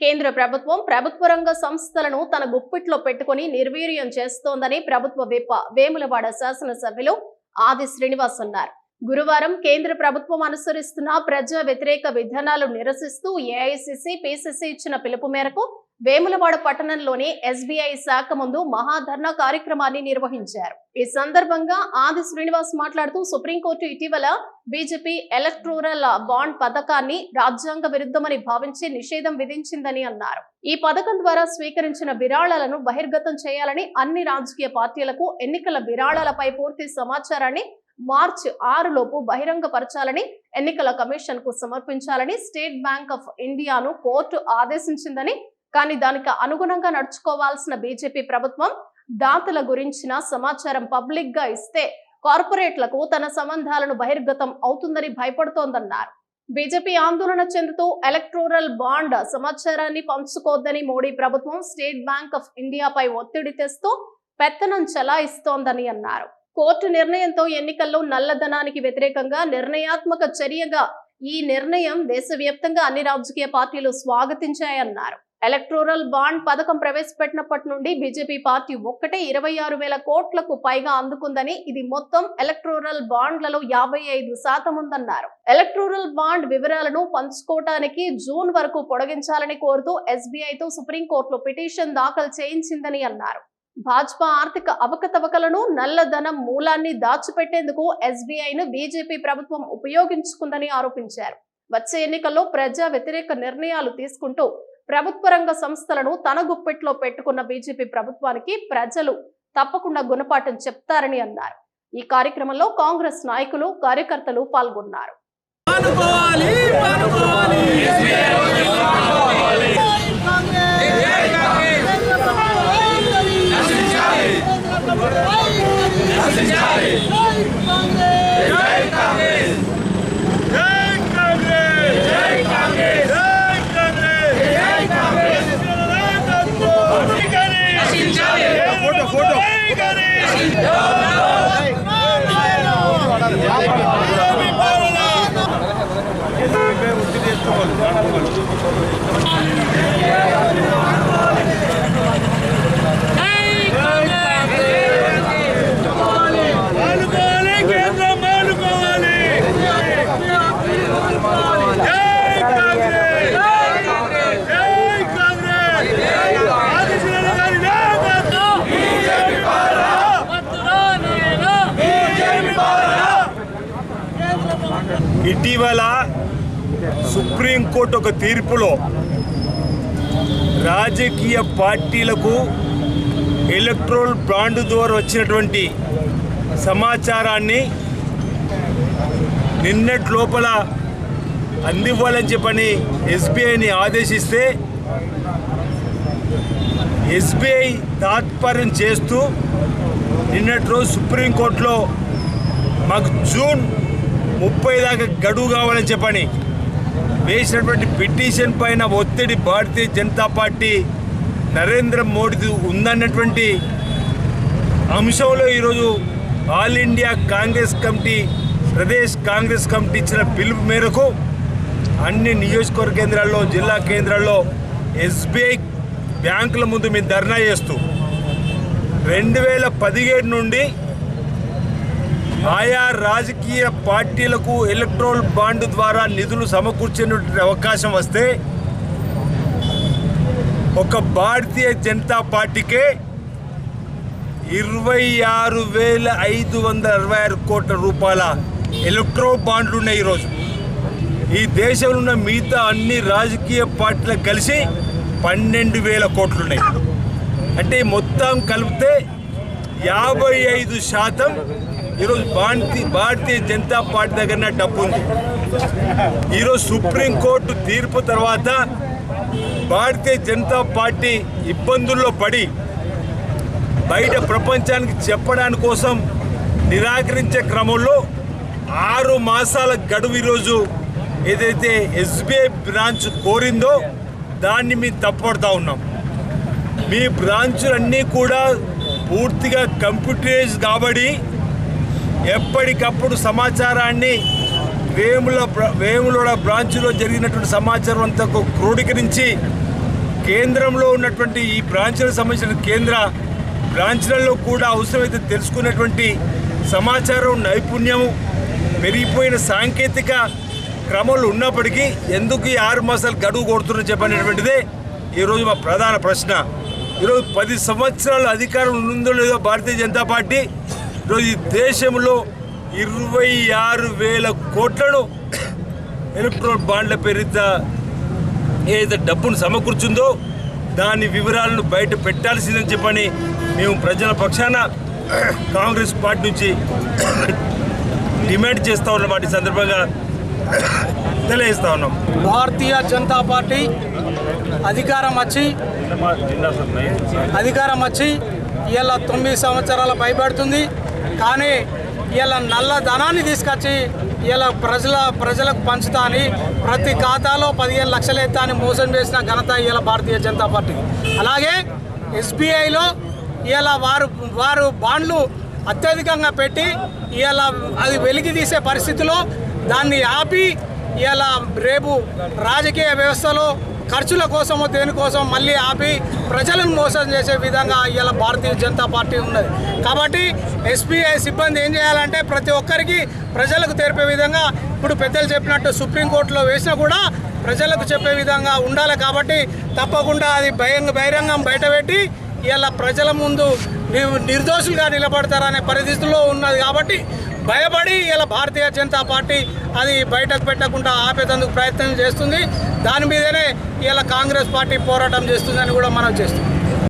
కేంద్ర ప్రభుత్వం ప్రభుత్వ రంగ సంస్థలను తన గుప్పిట్లో పెట్టుకుని నిర్వీర్యం చేస్తోందని ప్రభుత్వ విప్ప వేములవాడ శాసనసభ్యులు ఆది శ్రీనివాస్ అన్నారు. గురువారం కేంద్ర ప్రభుత్వం అనుసరిస్తున్న ప్రజా వ్యతిరేక విధానాలు నిరసిస్తూ ఏఐసిసి పిసిసి ఇచ్చిన పిలుపు మేరకు వేములవాడ పట్టణంలోని ఎస్బీఐ శాఖ ముందు మహాధర్నా కార్యక్రమాన్ని నిర్వహించారు. ఈ సందర్భంగా ఆది శ్రీనివాస్ మాట్లాడుతూ సుప్రీంకోర్టు ఇటీవల బీజేపీ ఎలక్ట్రోరల్ బాండ్ పథకాన్ని రాజ్యాంగ విరుద్ధమని భావించి నిషేధం విధించిందని అన్నారు. ఈ పథకం ద్వారా స్వీకరించిన విరాళాలను బహిర్గతం చేయాలని అన్ని రాజకీయ పార్టీలకు ఎన్నికల విరాళాలపై పూర్తి సమాచారాన్ని మార్చి ఆరు లోపు బహిరంగపరచాలని ఎన్నికల కమిషన్కు సమర్పించాలని స్టేట్ బ్యాంక్ ఆఫ్ ఇండియాను కోర్టు ఆదేశించిందని కానీ దానికి అనుగుణంగా నడుచుకోవాల్సిన బీజేపీ ప్రభుత్వం దాతల గురించిన సమాచారం పబ్లిక్గా ఇస్తే కార్పొరేట్లకు తన సంబంధాలను బహిర్గతం అవుతుందని భయపడుతోందన్నారు. బీజేపీ ఆందోళన చెందుతూ ఎలక్ట్రోరల్ బాండ్ సమాచారాన్ని పంచుకోవద్దని మోడీ ప్రభుత్వం స్టేట్ బ్యాంక్ ఆఫ్ ఇండియాపై ఒత్తిడి తెస్తూ పెత్తనం చలాయిస్తోందని అన్నారు. కోర్టు నిర్ణయంతో ఎన్నికల్లో నల్లధనానికి వ్యతిరేకంగా నిర్ణయాత్మక చర్యగా ఈ నిర్ణయం దేశవ్యాప్తంగా అన్ని రాజకీయ పార్టీలు స్వాగతించాయన్నారు. ఎలక్ట్రోరల్ బాండ్ పథకం ప్రవేశపెట్టినప్పటి నుండి బీజేపీ పార్టీ ఒక్కటే ఇరవై ఆరు వేల కోట్లకు పైగా అందుకుందని ఇది మొత్తం ఎలక్ట్రోరల్ బాండ్లలో యాభై ఐదు శాతం ఉందన్నారు. ఎలక్ట్రోరల్ బాండ్ వివరాలను పంచుకోవటానికి జూన్ వరకు పొడిగించాలని కోరుతూ ఎస్బీఐతో సుప్రీంకోర్టులో పిటిషన్ దాఖలు చేయించిందని అన్నారు. భాజపా ఆర్థిక అవకతవకలను నల్లధనం మూలాన్ని దాచిపెట్టేందుకు ఎస్బీఐను బీజేపీ ప్రభుత్వం ఉపయోగించుకుందని ఆరోపించారు. వచ్చే ఎన్నికల్లో ప్రజా వ్యతిరేక నిర్ణయాలు తీసుకుంటూ ప్రభుత్వ రంగ సంస్థలను తన గుప్పెట్లో పెట్టుకున్న బీజేపీ ప్రభుత్వానికి ప్రజలు తప్పకుండా గుణపాఠం చెప్తారని అన్నారు. ఈ కార్యక్రమంలో కాంగ్రెస్ నాయకులు కార్యకర్తలు పాల్గొన్నారు. పాల్గొవాలి Hallelujah. ఇటీవల సుప్రీంకోర్టు ఒక తీర్పులో రాజకీయ పార్టీలకు ఎలక్ట్రోల్ బాండ్ ద్వారా వచ్చినటువంటి సమాచారాన్ని నిన్నటి లోపల అందివ్వాలని చెప్పని ఎస్బీఐని ఆదేశిస్తే ఎస్బీఐ తాత్పర్యం చేస్తూ నిన్నటి రోజు సుప్రీంకోర్టులో మాకు జూన్ ముప్పై దాకా గడువు కావాలని చెప్పని వేసినటువంటి పిటిషన్ పైన ఒత్తిడి భారతీయ జనతా పార్టీ నరేంద్ర మోడీ ఉందన్నటువంటి అంశంలో ఈరోజు all India Congress committee Pradesh Congress committee ఇచ్చిన పిలుపు మేరకు అన్ని నియోజకవర్గ కేంద్రాల్లో జిల్లా కేంద్రాల్లో ఎస్బీఐ బ్యాంకుల ముందు మేము ధర్నా చేస్తూ రెండు వేల పదిహేడు నుండి ఆయా రాజకీయ పార్టీలకు ఎలక్ట్రోల్ బాండ్ ద్వారా నిధులు సమకూర్చేటువంటి అవకాశం వస్తే ఒక భారతీయ జనతా పార్టీకే ఇరవై ఆరు వేల ఐదు వందల అరవై ఆరు కోట్ల రూపాయల ఎలక్ట్రో బాండ్లు ఉన్నాయి ఈరోజు. ఈ దేశంలో ఉన్న మిగతా అన్ని రాజకీయ పార్టీలకు కలిసి పన్నెండు వేల కోట్లు ఉన్నాయి. అంటే మొత్తం కలిపితే యాభై ఐదు శాతం ఈరోజు భారతీయ భారతీయ జనతా పార్టీ దగ్గర డబ్బు ఉంది. ఈరోజు సుప్రీంకోర్టు తీర్పు తర్వాత భారతీయ జనతా పార్టీ ఇబ్బందుల్లో పడి బయట ప్రపంచానికి చెప్పడానికి కోసం నిరాకరించే క్రమంలో ఆరు మాసాల గడువు ఈరోజు ఏదైతే ఎస్బీఐ బ్రాంచ్ కోరిందో దాన్ని మేము తప్పడుతూ ఉన్నాం. మీ బ్రాంచులన్నీ కూడా పూర్తిగా కంప్యూటరైజ్ కాబట్టి ఎప్పటికప్పుడు సమాచారాన్ని వేముల బ్ర- వేములవాడ బ్రాంచ్లో జరిగినటువంటి సమాచారం అంతా క్రోడీకరించి కేంద్రంలో ఉన్నటువంటి ఈ బ్రాంచ్లకు సంబంధించిన కేంద్ర బ్రాంచ్లలో కూడా అవసరమైతే తెలుసుకున్నటువంటి సమాచారం నైపుణ్యము పెరిగిపోయిన సాంకేతిక క్రమాలు ఉన్నప్పటికీ ఎందుకు ఈ ఆరు మాసాలు గడువు కొడుతున్న చెప్పనేటువంటిదే ఈరోజు మా ప్రధాన ప్రశ్న. ఈరోజు పది సంవత్సరాల అధికారం ఉందో లేదో భారతీయ జనతా పార్టీ ఈరోజు ఈ దేశంలో ఇరవై ఆరు వేల కోట్లను ఎలక్ట్రానిక్ బాండ్ల పేరిత ఏదైతే డబ్బును సమకూర్చుందో దాని వివరాలను బయట పెట్టాల్సిందని చెప్పని మేము ప్రజల పక్షాన కాంగ్రెస్ పార్టీ నుంచి డిమాండ్ చేస్తా ఉన్నమాట ఈ సందర్భంగా తెలియజేస్తా ఉన్నాం. భారతీయ జనతా పార్టీ అధికారం వచ్చి అధికారం వచ్చి ఇలా తొమ్మిది సంవత్సరాల పైబడుతుంది. కానీ ఇలా నల్ల ధనాన్ని తీసుకొచ్చి ఇలా ప్రజల ప్రజలకు పంచుతా అని ప్రతి ఖాతాలో పదిహేను లక్షలు ఎత్తా అని మోసం చేసిన ఘనత ఇలా భారతీయ జనతా పార్టీ. అలాగే ఎస్బీఐలో ఇలా వారు వారు బాండ్లు అత్యధికంగా పెట్టి ఇలా అది వెలికి తీసే పరిస్థితిలో దాన్ని ఆపి ఇలా రేపు రాజకీయ వ్యవస్థలో ఖర్చుల కోసమో దేనికోసం మళ్ళీ ఆపి ప్రజలను మోసం చేసే విధంగా ఇలా భారతీయ జనతా పార్టీ ఉన్నది. కాబట్టి ఎస్బీఐ సిబ్బంది ఏం చేయాలంటే ప్రతి ఒక్కరికి ప్రజలకు తెరిపే విధంగా ఇప్పుడు పెద్దలు చెప్పినట్టు సుప్రీంకోర్టులో వేసినా కూడా ప్రజలకు చెప్పే విధంగా ఉండాలి. కాబట్టి తప్పకుండా అది బహిరంగ బహిరంగం బయటపెట్టి ఇలా ప్రజల ముందు ని- నిర్దోషులుగా నిలబడతారనే పరిస్థితుల్లో ఉన్నది. కాబట్టి భయపడి ఇలా భారతీయ జనతా పార్టీ అది బయటకు పెట్టకుండా ఆపేందుకు ప్రయత్నం చేస్తుంది. దాని మీదనే ఇలా కాంగ్రెస్ పార్టీ పోరాటం చేస్తుందని కూడా మనం చేస్తున్నాం.